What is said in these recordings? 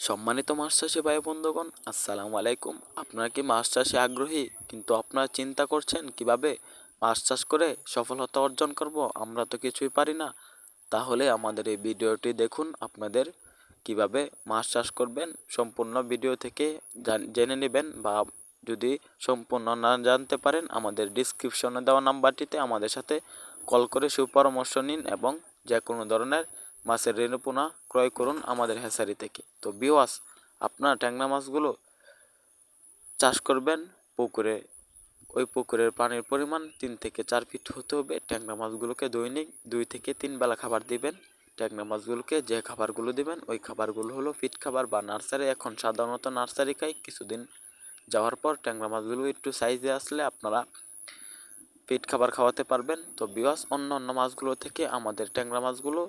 সম্মানিত মাছ চাষি ভাই বন্ধুগণ, আসসালামু আলাইকুম। আপনারা কি মাছ চাষে আগ্রহী? কিন্তু আপনারা চিন্তা করছেন কীভাবে মাছ চাষ করে সফলতা অর্জন করব? আমরা তো কিছুই পারি না। তাহলে আমাদের এই ভিডিওটি দেখুন। আপনাদের কীভাবে মাছ চাষ করবেন, সম্পূর্ণ ভিডিও থেকে জান- নেবেন বা যদি সম্পূর্ণ না জানতে পারেন, আমাদের ডিসক্রিপশনে দেওয়া নাম্বারটিতে আমাদের সাথে কল করে সুপরামর্শ নিন এবং যে কোনো ধরনের মাছের রেণুপোনা ক্রয় করুন আমাদের হ্যাসারি থেকে। তো বিওয়াস আপনার ট্যাংরা মাছগুলো চাষ করবেন পুকুরে। ওই পুকুরের পানির পরিমাণ তিন থেকে চার ফিট হতে হবে। ট্যাংরা মাছগুলোকে দৈনিক দুই থেকে তিন বেলা খাবার দিবেন। ট্যাংরা মাছগুলোকে যে খাবারগুলো দিবেন, ওই খাবারগুলো হলো ফিট খাবার বা নার্সারি এখন সাধারণত নার্সারি খাই। কিছুদিন যাওয়ার পর ট্যাংরা মাছগুলো একটু সাইজে আসলে আপনারা ফিট খাবার খাওয়াতে পারবেন। তো বিওয়াস অন্য অন্য মাছগুলো থেকে আমাদের ট্যাংরা মাছগুলো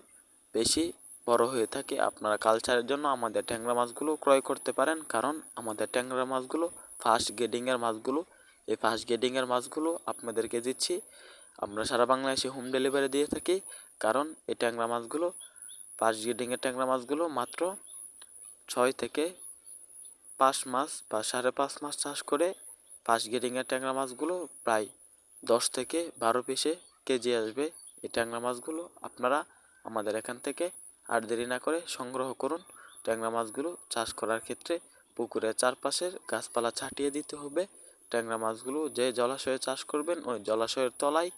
বেশি বড় হয়ে থাকে আপনারা কালচারের জন্য আমাদের ট্যাংরা মাছগুলো ক্রয় করতে পারেন। কারণ আমাদের ট্যাংরা মাছগুলো ফার্স্ট গ্রেডিংয়ের মাছগুলো, এই ফার্স্ট গ্রেডিংয়ের মাছগুলো আপনাদেরকে দিচ্ছি। আমরা সারা বাংলাদেশে হোম ডেলিভারি দিয়ে থাকি। কারণ এই ট্যাংরা মাছগুলো ফার্স্ট গ্রেডিংয়ের ট্যাংরা মাছগুলো মাত্র ছয় থেকে পাঁচ মাস বা সাড়ে পাঁচ মাস চাষ করে ফার্স্ট গ্রেডিংয়ের ট্যাংরা মাছগুলো প্রায় দশ থেকে বারো পিসে কেজি আসবে। এই ট্যাংরা মাছগুলো আপনারা আমাদের এখান থেকে আর দেরি না করে সংগ্রহ করুন। ট্যাংরা মাছগুলো চাষ করার ক্ষেত্রে পুকুরের চারপাশের গাছপালা ছাটিয়ে দিতে হবে। ট্যাংরা মাছগুলো যে জলাশয়ে চাষ করবেন, ওই জলাশয়ের তলায়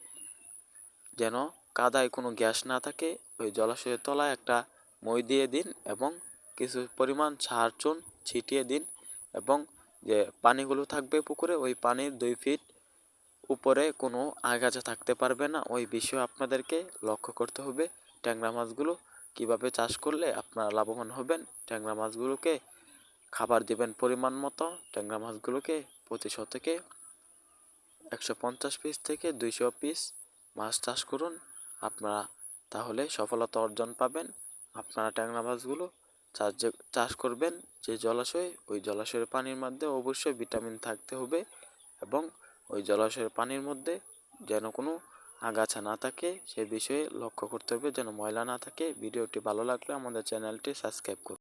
যেন কাদায় কোনো গ্যাস না থাকে, ওই জলাশয়ের তলায় একটা মই দিয়ে দিন এবং কিছু পরিমাণ সার, চুন ছিটিয়ে দিন এবং যে পানিগুলো থাকবে পুকুরে, ওই পানির দুই ফিট উপরে কোনো আগাছা থাকতে পারবে না। ওই বিষয়ে আপনাদেরকে লক্ষ্য করতে হবে। ট্যাংরা মাছগুলো কীভাবে চাষ করলে আপনারা লাভবান হবেন? ট্যাংরা মাছগুলোকে খাবার দিবেন পরিমাণ মতো। ট্যাংরা মাছগুলোকে প্রতি শতকে একশো পঞ্চাশ পিস থেকে দুইশো পিস মাছ চাষ করুন। আপনারা তাহলে সফলতা অর্জন পাবেন। আপনারা ট্যাংরা মাছগুলো চাষ যে, চাষ করবেন যে জলাশয়ে, ওই জলাশয়ের পানির মধ্যে অবশ্যই ভিটামিন থাকতে হবে এবং ওই জলাশয়ের পানির মধ্যে যেন কোনো আগাছা না থাকে, সে বিষয়ে লক্ষ্য করতে হবে যেন ময়লা না থাকে। ভিডিওটি ভালো লাগলে আমাদের চ্যানেলটি সাবস্ক্রাইব করুন।